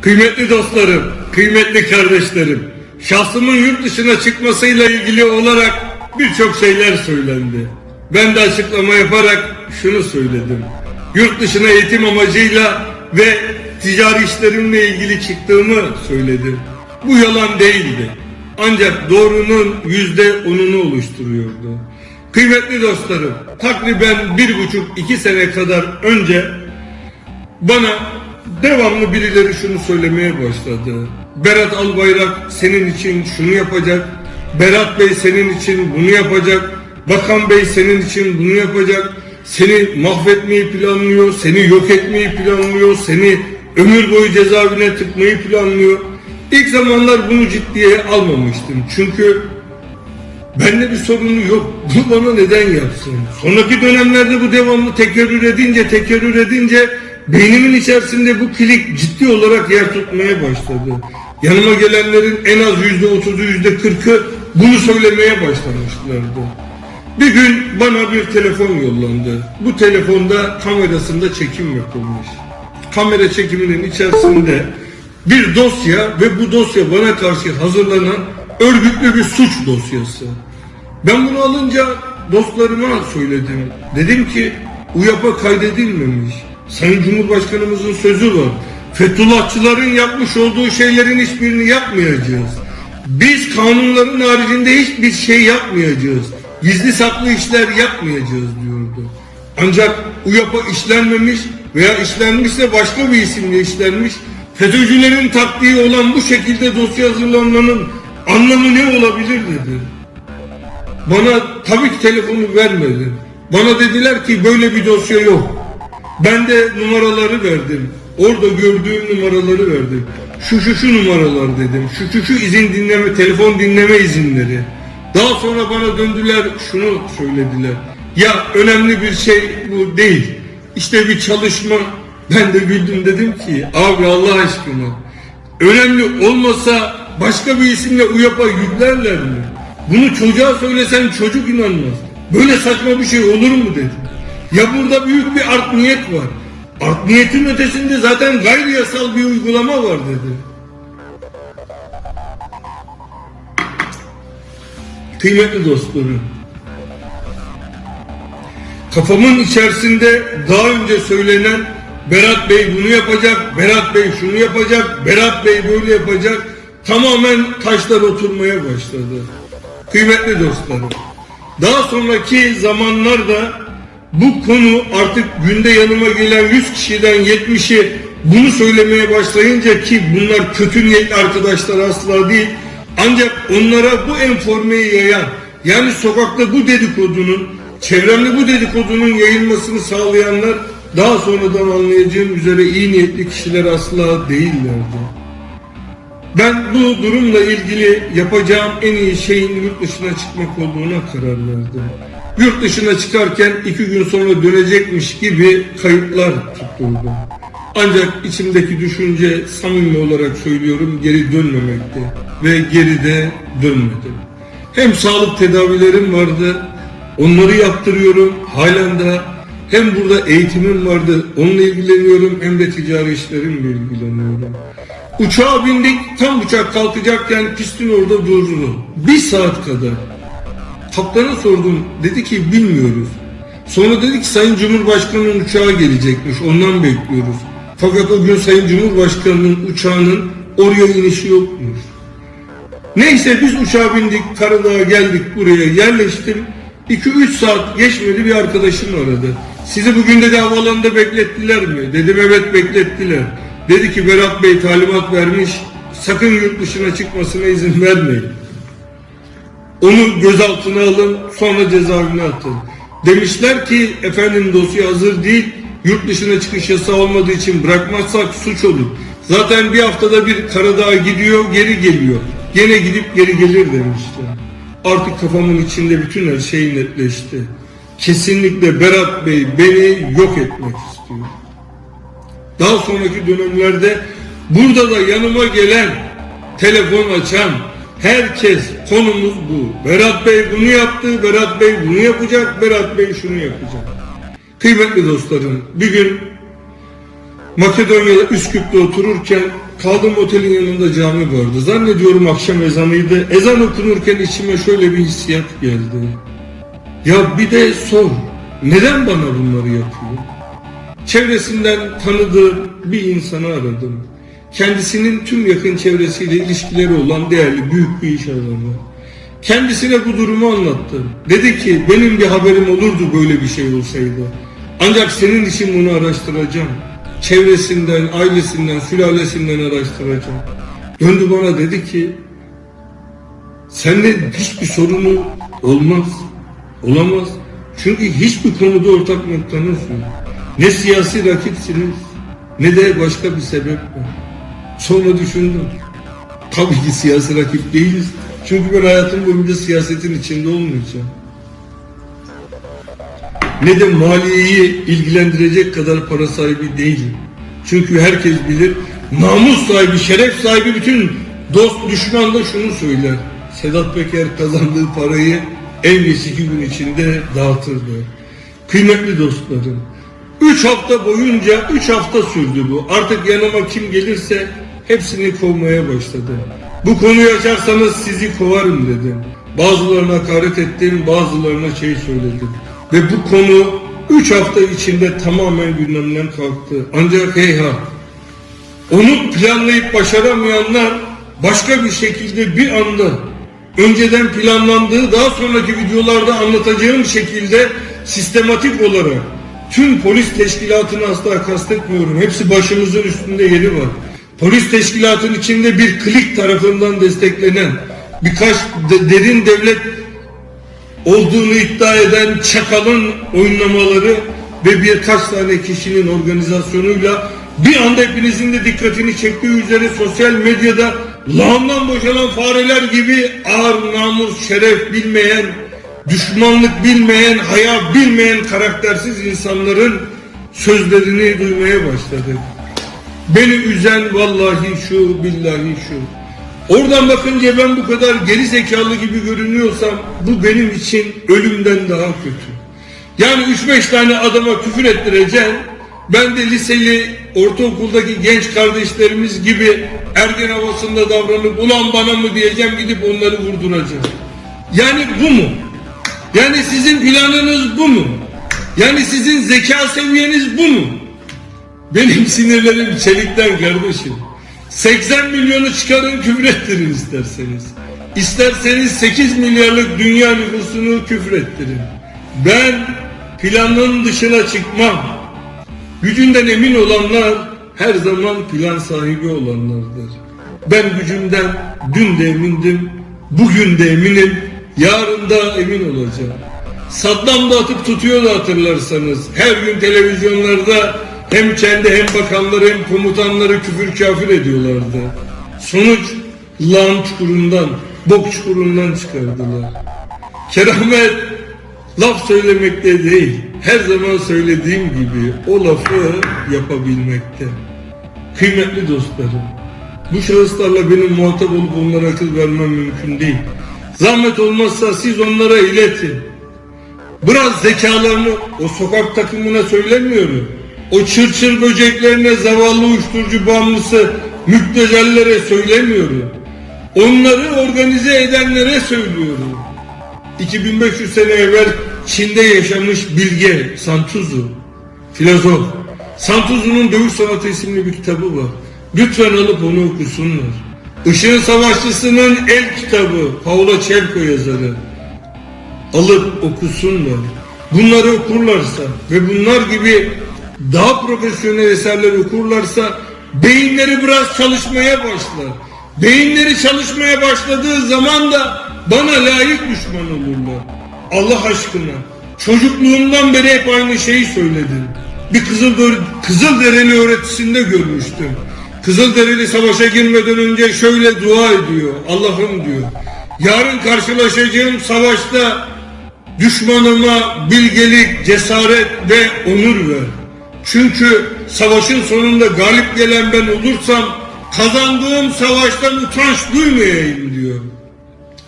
Kıymetli dostlarım, kıymetli kardeşlerim, şahsımın yurt dışına çıkmasıyla ilgili olarak birçok şeyler söylendi. Ben de açıklama yaparak şunu söyledim. Yurt dışına eğitim amacıyla ve ticari işlerimle ilgili çıktığımı söyledim. Bu yalan değildi. Ancak doğrunun yüzde onunu oluşturuyordu. Kıymetli dostlarım, takriben bir buçuk iki sene kadar önce bana devamlı birileri şunu söylemeye başladı. Berat Albayrak senin için şunu yapacak. Berat Bey senin için bunu yapacak. Bakan Bey senin için bunu yapacak. Seni mahvetmeyi planlıyor. Seni yok etmeyi planlıyor. Seni ömür boyu cezaevine tıkmayı planlıyor. İlk zamanlar bunu ciddiye almamıştım. Çünkü Bende bir sorunu yok. Bu bana neden yapsın? Sonraki dönemlerde bu devamlı tekerrür edince, tekerrür edince beynimin içerisinde bu kilik ciddi olarak yer tutmaya başladı. Yanıma gelenlerin en az yüzde otuzu, yüzde kırkı bunu söylemeye başlamışlardı. Bir gün bana bir telefon yollandı. Bu telefonda kamerasında çekim yapılmış. Kamera çekiminin içerisinde bir dosya ve bu dosya bana karşı hazırlanan örgütlü bir suç dosyası. Ben bunu alınca dostlarıma söyledim. Dedim ki UYAP'a kaydedilmemiş. Sayın Cumhurbaşkanımızın sözü var. Fethullahçıların yapmış olduğu şeylerin hiçbirini yapmayacağız. Biz kanunların haricinde hiçbir şey yapmayacağız. Gizli saklı işler yapmayacağız diyordu. Ancak UYAP'a işlenmemiş veya işlenmişse başka bir isimle işlenmiş. FETÖ'cülerin taktiği olan bu şekilde dosya hazırlanmanın anlamı ne olabilir dedi. Bana tabii ki telefonu vermedi. Bana dediler ki böyle bir dosya yok. Ben de numaraları verdim. Orada gördüğüm numaraları verdim. Şu şu şu numaralar dedim. Şu şu şu izin dinleme, telefon dinleme izinleri. Daha sonra bana döndüler şunu söylediler. Ya önemli bir şey bu değil. İşte bir çalışma. Ben de güldüm dedim ki abi Allah aşkına önemli olmasa başka bir isimle UYAP'a yüklerler mi? Bunu çocuğa söylesen çocuk inanmaz. Böyle saçma bir şey olur mu dedim. Ya burada büyük bir art niyet var. Art niyetin ötesinde zaten gayri yasal bir uygulama var dedi. Kıymetli dostlarım. Kafamın içerisinde daha önce söylenen Berat Bey bunu yapacak, Berat Bey şunu yapacak, Berat Bey böyle yapacak tamamen taşlar oturmaya başladı. Kıymetli dostlarım. Daha sonraki zamanlarda bu konu artık günde yanıma gelen 100 kişiden 70'i bunu söylemeye başlayınca ki bunlar kötü niyetli arkadaşlar asla değil. Ancak onlara bu enformeyi yayan yani sokakta bu dedikodunun çevremde bu dedikodunun yayılmasını sağlayanlar daha sonradan anlayacağım üzere iyi niyetli kişiler asla değillerdi. Ben bu durumla ilgili yapacağım en iyi şeyin yurt dışına çıkmak olduğuna karar verdim. Yurt dışına çıkarken iki gün sonra dönecekmiş gibi kayıtlar tutturdum. Ancak içimdeki düşünce samimi olarak söylüyorum geri dönmemekti ve geride dönmedim. Hem sağlık tedavilerim vardı, onları yaptırıyorum halen de hem burada eğitimim vardı, onunla ilgileniyorum hem de ticari işlerimle ilgileniyorum. Uçağa bindik, tam uçak kalkacakken pistin orada durdu. Bir saat kadar. Kaptana sordum, dedi ki bilmiyoruz. Sonra dedi ki Sayın Cumhurbaşkanı'nın uçağı gelecekmiş, ondan bekliyoruz. Fakat o gün Sayın Cumhurbaşkanı'nın uçağının oraya inişi yokmuş. Neyse biz uçağa bindik, Karadağ'a geldik buraya yerleştim. 2-3 saat geçmedi bir arkadaşım aradı. Sizi bugün de havaalanında beklettiler mi? Dedim evet beklettiler. Dedi ki Berat Bey talimat vermiş. Sakın yurt dışına çıkmasına izin vermeyin. Onu gözaltına alın sonra cezaevine atın. Demişler ki efendim dosya hazır değil. Yurt dışına çıkış yasağı olmadığı için bırakmazsak suç olur. Zaten bir haftada bir Karadağ'a gidiyor geri geliyor. Gene gidip geri gelir demişler. Artık kafamın içinde bütün her şey netleşti. Kesinlikle Berat Bey beni yok etmek istiyor. Daha sonraki dönemlerde burada da yanıma gelen, telefon açan herkes konumuz bu. Berat Bey bunu yaptı, Berat Bey bunu yapacak, Berat Bey şunu yapacak. Kıymetli dostlarım, bir gün Makedonya'da Üsküp'te otururken kaldığım otelin yanında cami vardı. Zannediyorum akşam ezanıydı. Ezan okunurken içime şöyle bir hissiyat geldi. Ya bir de sor. Neden bana bunları yapıyor? Çevresinden tanıdığım bir insanı aradım. Kendisinin tüm yakın çevresiyle ilişkileri olan değerli büyük bir iş adamı. Kendisine bu durumu anlattım. Dedi ki benim bir haberim olurdu böyle bir şey olsaydı. Ancak senin için bunu araştıracağım. Çevresinden, ailesinden, sülalesinden araştıracağım. Döndü bana dedi ki Sende hiçbir sorunu olmaz. Olamaz. Çünkü hiçbir konuda ortak noktanız yok. Ne siyasi rakipsiniz ne de başka bir sebep var. Sonra düşündüm. Tabii ki siyasi rakip değiliz. Çünkü ben hayatım boyunca siyasetin içinde olmayacağım. Ne de maliyeyi ilgilendirecek kadar para sahibi değilim. Çünkü herkes bilir namus sahibi, şeref sahibi bütün dost düşman da şunu söyler. Sedat Peker kazandığı parayı en geç iki gün içinde dağıtırdı. Kıymetli dostlarım, üç hafta boyunca üç hafta sürdü bu. Artık yanıma kim gelirse hepsini kovmaya başladım. Bu konuyu açarsanız sizi kovarım dedim. Bazılarına hakaret ettim, bazılarına şey söyledim. Ve bu konu üç hafta içinde tamamen gündemden kalktı. Ancak heyhat, onu planlayıp başaramayanlar başka bir şekilde bir anda önceden planlandığı daha sonraki videolarda anlatacağım şekilde sistematik olarak tüm polis teşkilatını asla kastetmiyorum. Hepsi başımızın üstünde yeri var. Polis teşkilatının içinde bir klik tarafından desteklenen birkaç de- derin devlet olduğunu iddia eden çakalın oyunlamaları ve birkaç tane kişinin organizasyonuyla bir anda hepinizin de dikkatini çektiği üzere sosyal medyada lağımdan boşalan fareler gibi ağır namus, şeref bilmeyen, düşmanlık bilmeyen, haya bilmeyen karaktersiz insanların sözlerini duymaya başladık. Beni üzen vallahi şu billahi şu. Oradan bakınca ben bu kadar geri zekalı gibi görünüyorsam bu benim için ölümden daha kötü. Yani 3-5 tane adama küfür ettireceğim. Ben de liseli, ortaokuldaki genç kardeşlerimiz gibi ergen havasında davranıp ulan bana mı diyeceğim gidip onları vurduracağım. Yani bu mu? Yani sizin planınız bu mu? Yani sizin zeka seviyeniz bu mu? Benim sinirlerim çelikten kardeşim. 80 milyonu çıkarın küfür ettirin isterseniz. İsterseniz 8 milyarlık dünya nüfusunu küfür ettirin. Ben planın dışına çıkmam. Gücünden emin olanlar her zaman plan sahibi olanlardır. Ben gücümden dün de emindim, bugün de eminim, yarın da emin olacağım. Saddam da atıp tutuyordu hatırlarsanız. Her gün televizyonlarda hem kendi hem bakanları hem komutanları küfür kafir ediyorlardı. Sonuç lağım çukurundan, bok çukurundan çıkardılar. Keramet laf söylemekte değil, her zaman söylediğim gibi o lafı yapabilmekte. Kıymetli dostlarım, bu şahıslarla benim muhatap olup onlara akıl vermem mümkün değil. Zahmet olmazsa siz onlara iletin. Biraz zekalarını o sokak takımına söylemiyorum. O çırçır böceklerine zavallı uyuşturucu bağımlısı müptezellere söylemiyorum. Onları organize edenlere söylüyorum. 2500 sene evvel Çin'de yaşamış bilge Santuzu, filozof. Santuzu'nun Dövüş Sanatı isimli bir kitabı var. Lütfen alıp onu okusunlar. Işığın Savaşçısı'nın el kitabı, Paolo Coelho yazarı. Alıp okusunlar. Bunları okurlarsa ve bunlar gibi daha profesyonel eserler okurlarsa beyinleri biraz çalışmaya başlar. Beyinleri çalışmaya başladığı zaman da bana layık düşman olurlar. Allah aşkına çocukluğumdan beri hep aynı şeyi söyledim. Bir Kızıl Kızılderili öğretisinde görmüştüm. Kızılderili savaşa girmeden önce şöyle dua ediyor. Allah'ım diyor. Yarın karşılaşacağım savaşta düşmanıma bilgelik, cesaret ve onur ver. Çünkü savaşın sonunda galip gelen ben olursam kazandığım savaştan utanç duymayayım diyor.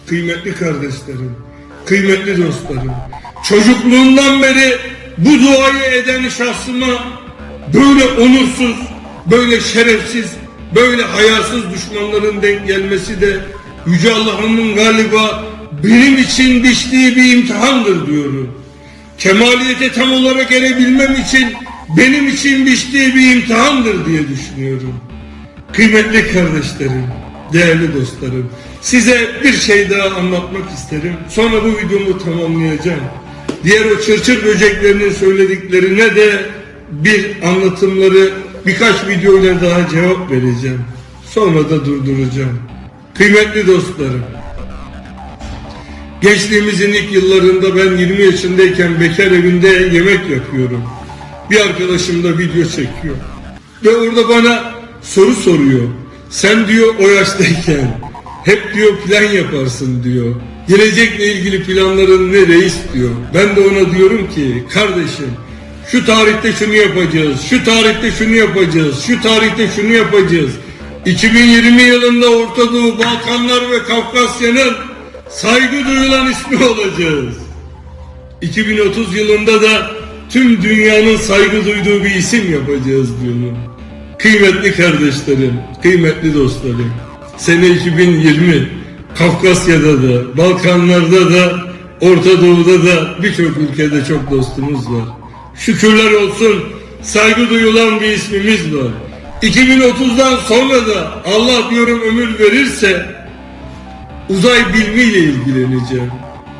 Kıymetli kardeşlerim, kıymetli dostlarım, çocukluğumdan beri bu duayı eden şahsıma böyle onursuz, böyle şerefsiz böyle hayasız düşmanların denk gelmesi de Yüce Allah'ımın galiba benim için biçtiği bir imtihandır diyorum. Kemaliyete tam olarak erebilmem için benim için biçtiği bir imtihandır diye düşünüyorum. Kıymetli kardeşlerim, değerli dostlarım, size bir şey daha anlatmak isterim. Sonra bu videomu tamamlayacağım. Diğer o çırçır böceklerinin söylediklerine de bir anlatımları birkaç videoyla daha cevap vereceğim. Sonra da durduracağım. Kıymetli dostlarım, Gençliğimizin ilk yıllarında ben 20 yaşındayken bekar evinde yemek yapıyorum. Bir arkadaşım da video çekiyor. Ve orada bana soru soruyor. Sen diyor o yaştayken hep diyor plan yaparsın diyor. Gelecekle ilgili planların ne reis diyor. Ben de ona diyorum ki kardeşim şu tarihte şunu yapacağız, şu tarihte şunu yapacağız, şu tarihte şunu yapacağız. 2020 yılında Orta Doğu, Balkanlar ve Kafkasya'nın saygı duyulan ismi olacağız. 2030 yılında da tüm dünyanın saygı duyduğu bir isim yapacağız diyorum. Kıymetli kardeşlerim, kıymetli dostlarım. Sene 2020 Kafkasya'da da, Balkanlarda da, Orta Doğu'da da birçok ülkede çok dostumuz var. Şükürler olsun saygı duyulan bir ismimiz var. 2030'dan sonra da Allah diyorum ömür verirse uzay bilmiyle ilgileneceğim.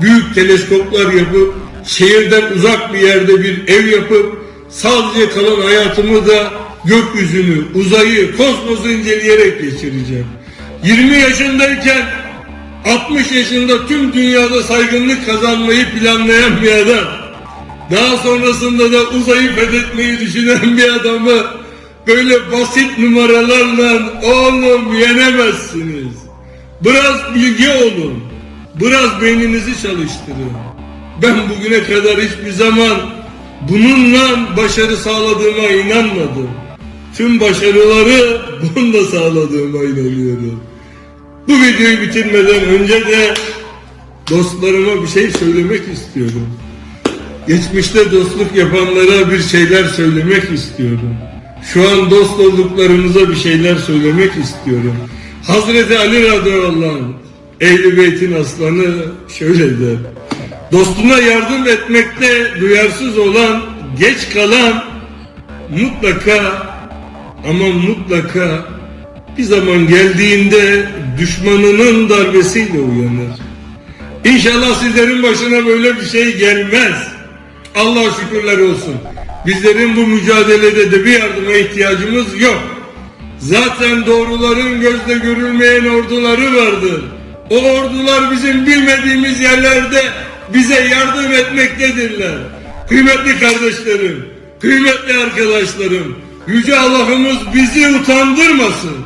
Büyük teleskoplar yapıp şehirden uzak bir yerde bir ev yapıp sadece kalan hayatımı da gökyüzünü, uzayı, kosmosu inceleyerek geçireceğim. 20 yaşındayken 60 yaşında tüm dünyada saygınlık kazanmayı planlayan bir adam. Daha sonrasında da uzayı fethetmeyi düşünen bir adamı böyle basit numaralarla oğlum yenemezsiniz. Biraz bilgi olun. Biraz beyninizi çalıştırın. Ben bugüne kadar hiçbir zaman bununla başarı sağladığıma inanmadım. Tüm başarıları bununla sağladığıma inanıyorum. Bu videoyu bitirmeden önce de dostlarıma bir şey söylemek istiyorum. Geçmişte dostluk yapanlara bir şeyler söylemek istiyorum. Şu an dost olduklarımıza bir şeyler söylemek istiyorum. Hazreti Ali radıyallahu anh, Ehl-i Beyt'in aslanı şöyle der. Dostuna yardım etmekte duyarsız olan, geç kalan mutlaka ama mutlaka bir zaman geldiğinde düşmanının darbesiyle uyanır. İnşallah sizlerin başına böyle bir şey gelmez. Allah şükürler olsun. Bizlerin bu mücadelede de bir yardıma ihtiyacımız yok. Zaten doğruların gözle görülmeyen orduları vardır. O ordular bizim bilmediğimiz yerlerde bize yardım etmektedirler. Kıymetli kardeşlerim, kıymetli arkadaşlarım, Yüce Allah'ımız bizi utandırmasın.